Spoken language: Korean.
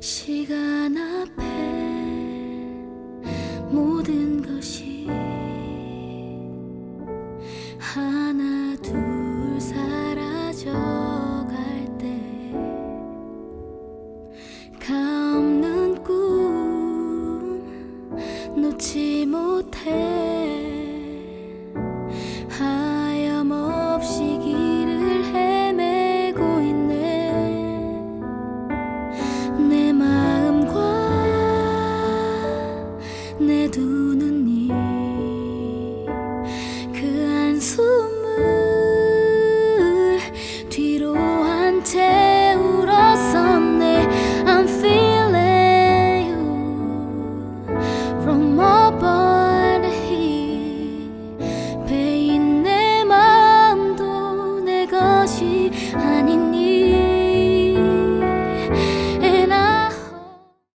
시간 앞에 모든 것이 하나 둘 사라져갈 때 감는 꿈 놓지 못해 내 두 눈이